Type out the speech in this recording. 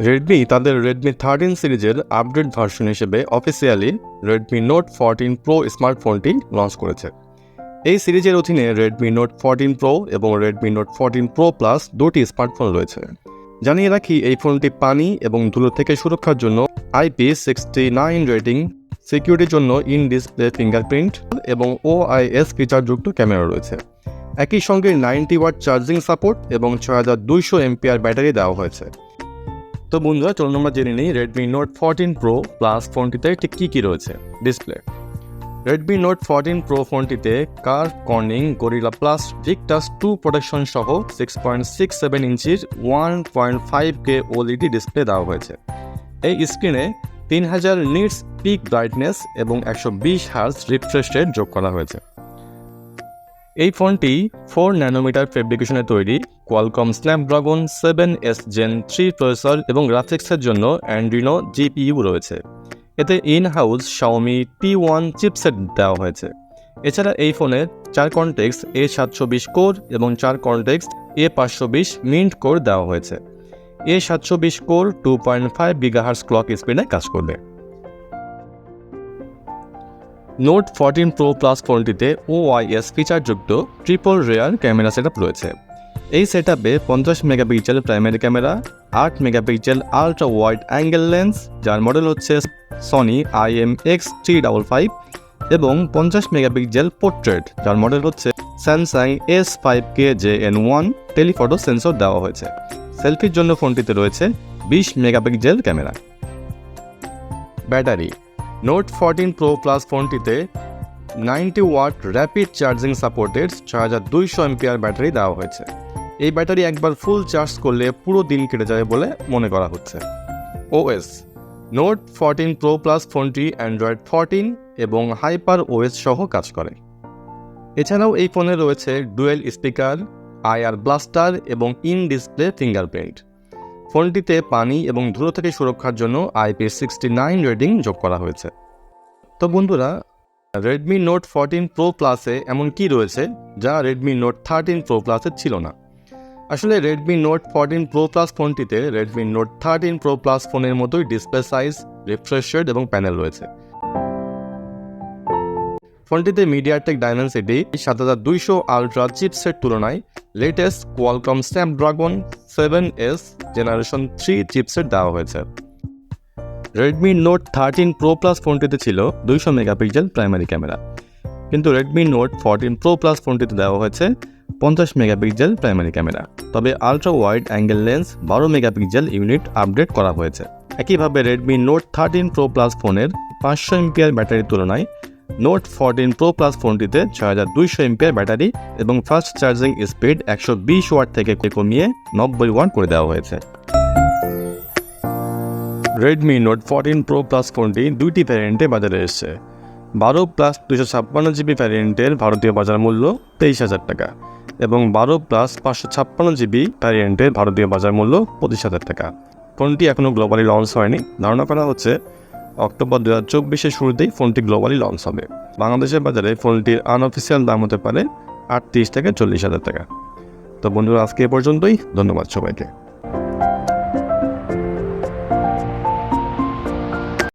Redmi তাদের Redmi thirteen সিরিজের update version হিসেবে officially Redmi Note fourteen Pro স্মার্টফোনটি launch করেছে। এই সিরিজের অধীনে রেডমি নোট ফোরটিন প্রো এবং Redmi Note fourteen Pro Plus দুটি স্মার্টফোন রয়েছে। জানিয়ে রাখি, এই ফোনটি পানি এবং ধুলো থেকে সুরক্ষার জন্য আইপি সিক্সটি নাইন রেটিং সিকিউরিটির জন্য ইন ডিসপ্লে ফিঙ্গারপ্রিন্ট এবং ওআইএস ফিচারযুক্ত ক্যামেরা রয়েছে। একই সঙ্গে নাইনটি ওয়াট চার্জিং সাপোর্ট এবং ছয় হাজার দুইশো এমপিআর ব্যাটারি দেওয়া হয়েছে। তো বন্ধুরা, চলুন আমরা জেনে নিই Redmi Note fourteen Pro Plus ফোনটিতে ঠিক কী কী রয়েছে। Display Redmi Note fourteen Pro ফোনটিতে কার Corning Gorilla plus Victus two protection সহ সিক্স পয়েন্ট সিক্স সেভেন ইঞ্চির one point five K OLED display দেওয়া হয়েছে। এই স্ক্রিনে তিন হাজার নিটস পিক ব্রাইটনেস এবং একশো বিশ হার্স রিফ্রেশ রেট যোগ করা হয়েছে। এই ফোনটি ফোর ন্যানোমিটার ফেব্রিকেশনে তৈরি Qualcomm Snapdragon seven S Gen three processor এবং গ্রাফিক্সের জন্য অ্যান্ড্রিনো জিপিইউ রয়েছে। এতে in house Xiaomi T one chipset দেওয়া হয়েছে। এছাড়া এই ফোনে চার কনটেক্স এ সাতশো বিশ কোর এবং চার কনটেক্স এ পাঁচশো বিশ মিন্ট কোর দেওয়া হয়েছে। এ সাতশো বিশ core two point five gigahertz clock স্পিডে কাজ করবে। নোট ফোরটিন প্রো প্লাস ফোনটিতে ওআইএস ফিচারযুক্ত ট্রিপল রেয়ার ক্যামেরা সেটআপ রয়েছে। এই সেট আপে পঞ্চাশ মেগাপিক্সেল প্রাইমারি ক্যামেরা আট megapixel ultra wide angle lens যার মডেল হচ্ছে Sony I M X three double five এবং পঞ্চাশ মেগাপিক্সেল পোর্ট্রেট যার মডেল হচ্ছে Samsung S five K J N one telephoto sensor দেওয়া হয়েছে। সেলফির জন্য ফোনটিতে রয়েছে বিশ megapixel camera battery Note fourteen Pro Plus ফোনটিতে ninety watt rapid charging supported ছয় হাজার দুইশো এমপিআর ব্যাটারি দেওয়া হয়েছে। এই ব্যাটারি একবার ফুল চার্জ করলে পুরো দিন কেটে যাবে বলে মনে করা হচ্ছে। OS Note fourteen Pro Plus ফোনটি অ্যান্ড্রয়েড ফোরটিন এবং হাইপার ওএস সহ কাজ করে। এছাড়াও এই ফোনে রয়েছে ডুয়েল স্পিকার আইআর ব্লাস্টার এবং ইন ডিসপ্লে ফিঙ্গারপ্রিন্ট ফোনটিতে পানি এবং ধুলো থেকে সুরক্ষার জন্য আইপি সিক্সটি নাইন রেটিং যোগ করা হয়েছে। তো বন্ধুরা রেডমি নোট ফোরটিন প্রো প্লাসে এমন কি রয়েছে যা রেডমি নোট থার্টিন প্রো প্লাসে ছিল না? আসলে Redmi Note fourteen Pro Plus ফোনটিতে Redmi Note thirteen Pro Plus ফোনের মতোই ডিসপ্লে সাইজ রিফ্রেশ এবং প্যানেল রয়েছে। ফোনটিতে মিডিয়াটেক ডায়মেনসিটি সাত হাজার দুইশো আলট্রা চিপসের তুলনায় latest Qualcomm Snapdragon seven S generation three chipset দেওয়া হয়েছে। Redmi Note thirteen Pro Plus ফোনটিতে ছিল দুইশো মেগাপিক্সেল প্রাইমারি ক্যামেরা কিন্তু Redmi Note fourteen Pro Plus ফোনটিতে দেওয়া হয়েছে পঞ্চাশ মেগাপিক্সেল প্রাইমারি ক্যামেরা। তবে আলট্রা ওয়াইড অ্যাঙ্গেল লেন্স বারো মেগাপিক্সেল ইউনিট আপডেট করা হয়েছে। একইভাবে Redmi Note thirteen Pro Plus ফোনের পাঁচশো এমপিআর ব্যাটারির তুলনায় নোট ফোরটিন প্রো প্লাস ফোনটিতে ছয় হাজার দুইশো এমপিআর ব্যাটারি এবং ফাস্ট চার্জিং স্পিড একশো বিশ ওয়াট থেকে কমিয়ে নব্বই ওয়াট করে দেওয়া হয়েছে। Redmi Note fourteen Pro Plus ফোনটি দুইটি ভ্যারিয়েন্টে বাজারে এসেছে। বারো প্লাস দুশো ছাপ্পান্ন জিবি ভ্যারিয়েন্টের ভারতীয় বাজার মূল্য তেইশ হাজার টাকা এবং বারো প্লাস পাঁচশো ছাপ্পান্ন জিবি ভ্যারিয়েন্টের ভারতীয় বাজার মূল্য পঁচিশ হাজার টাকা। ফোনটি এখনও গ্লোবালি লঞ্চ হয়নি। ধারণা করা হচ্ছে অক্টোবর দু হাজার চব্বিশের শুরুতেই ফোনটি গ্লোবালি লঞ্চ হবে। বাংলাদেশের বাজারে ফোনটির আনঅফিসিয়াল দাম হতে পারে আটত্রিশ থেকে চল্লিশ হাজার টাকা। তো বন্ধুরা, আজকে এ পর্যন্তই। ধন্যবাদ সবাইকে।